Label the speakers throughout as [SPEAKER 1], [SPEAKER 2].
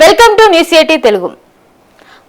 [SPEAKER 1] Welcome to news eighty Telugu.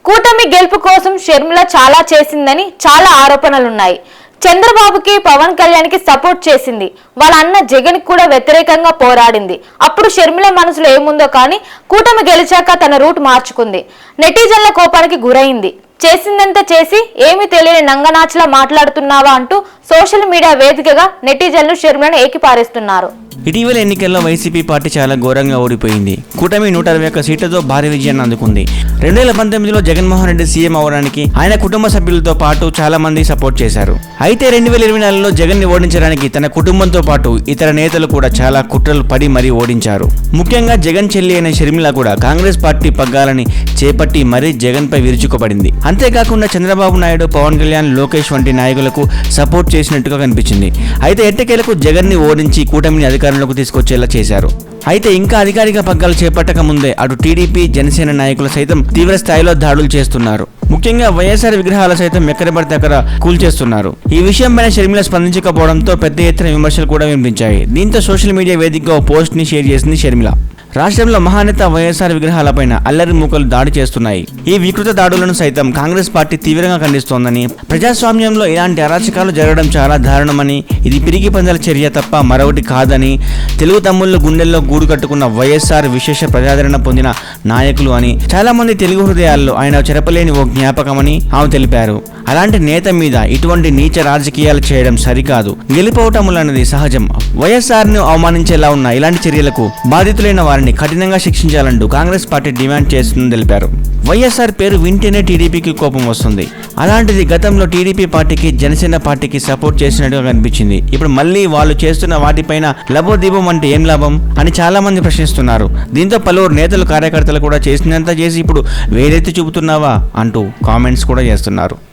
[SPEAKER 1] కూటమి గెలుపు కోసం షర్మిల చాలా చేసిందని చాలా ఆరోపణలున్నాయి. చంద్రబాబుకి పవన్ కళ్యాణ్కి సపోర్ట్ చేసింది. వాళ్ళ అన్న జగన్ కూడా వ్యతిరేకంగా పోరాడింది. అప్పుడు షర్మిల మనసులో ఏముందో కానీ కూటమి గెలిచాక తన రూట్ మార్చుకుంది. నెటిజన్ల కోపానికి గురైంది. చేసిందంతా చేసి ఏమి తెలియని నంగనాచలా మాట్లాడుతున్నావా అంటూ సోషల్ మీడియా వేదికగా నెటిజన్లు షర్మిలను ఏకిపారేస్తున్నారు.
[SPEAKER 2] ఇటీవల ఎన్నికల్లో వైసీపీ పార్టీ చాలా ఘోరంగా ఓడిపోయింది. కూటమి నూట అరవై ఒక్క సీట్లతో భారీ విజయాన్ని అందుకుంది. రెండు వేల పంతొమ్మిదిలో జగన్మోహన్ రెడ్డి సీఎం అవడానికి ఆయన కుటుంబ సభ్యులతో పాటు చాలా మంది సపోర్ట్ చేశారు. అయితే రెండు వేల ఇరవై నాలుగులో జగన్ని ఓడించడానికి తన కుటుంబంతో పాటు ఇతర నేతలు కూడా చాలా కుట్రలు పడి మరీ ఓడించారు. ముఖ్యంగా జగన్ చెల్లి అయిన షర్మిల కూడా కాంగ్రెస్ పార్టీ పగ్గాలని చేపట్టి మరీ జగన్ పై విరుచుకుపడింది. అంతేకాకుండా చంద్రబాబు నాయుడు పవన్ కళ్యాణ్ లోకేష్ వంటి నాయకులకు సపోర్ట్ చేసినట్టుగా కనిపించింది. అయితే ఎట్టకేలకు జగన్ని ఓడించి కూటమిని అధికారంలోకి తీసుకొచ్చేలా చేశారు. అయితే ఇంకా అధికారిక పగ్గాలు చేపట్టక ముందే అటు టీడీపీ జనసేన నాయకులు సైతం తీవ్ర స్థాయిలో దాడులు చేస్తున్నారు. ముఖ్యంగా వైఎస్ఆర్ విగ్రహాలు సైతం ఎక్కడ పడితే అక్కడ కూల్చేస్తున్నారు ఈ విషయంపైన షర్మిల స్పందించకపోవడంతో పెద్ద ఎత్తున విమర్శలు కూడా వినిపించాయి. దీంతో సోషల్ మీడియా వేదికగా ఓ పోస్ట్ని షేర్ చేసింది షర్మిల. రాష్ట్రంలో మహానేత వైఎస్ఆర్ విగ్రహాలపైన అల్లరి మూకలు దాడి చేస్తున్నాయి. ఈ వికృత దాడులను సైతం కాంగ్రెస్ పార్టీ తీవ్రంగా ఖండిస్తోందని ప్రజాస్వామ్యంలో ఇలాంటి అరాచకాలు జరగడం చాలా దారుణమని ఇది పిరిగి పందల చర్య తప్ప మరొకటి కాదని తెలుగు తమ్ముళ్ళు గుండెల్లో గూడు కట్టుకున్న వైఎస్ఆర్ విశేష ప్రజాదరణ పొందిన నాయకులు అని చాలా మంది తెలుగు హృదయాల్లో ఆయన చెరపలేని ఓ జ్ఞాపకమని ఆమె తెలిపారు. అలాంటి నేత మీద ఇటువంటి నీచ రాజకీయాలు చేయడం సరికాదు. గెలిపోవటములన్నది సహజం. వైఎస్ఆర్ను అవమానించేలా ఉన్న ఇలాంటి చర్యలకు బాధితులైన వారిని కఠినంగా శిక్షించాలంటూ కాంగ్రెస్ పార్టీ డిమాండ్ చేస్తుందని తెలిపారు. వైఎస్ఆర్ పేరు వింటేనే టీడీపీకి కోపం వస్తుంది. అలాంటిది గతంలో టీడీపీ పార్టీకి జనసేన పార్టీకి సపోర్ట్ చేసినట్టుగా కనిపించింది. ఇప్పుడు మళ్ళీ వాళ్ళు చేస్తున్న వాటిపైన లబోదీపం అంటే ఏం లాభం అని చాలామంది ప్రశ్నిస్తున్నారు. దీంతో పలువురు నేతలు కార్యకర్తలు కూడా చేసినంత చేసి ఇప్పుడు వేరెత్తి చూపుతున్నావా అంటూ కామెంట్స్ కూడా చేస్తున్నారు.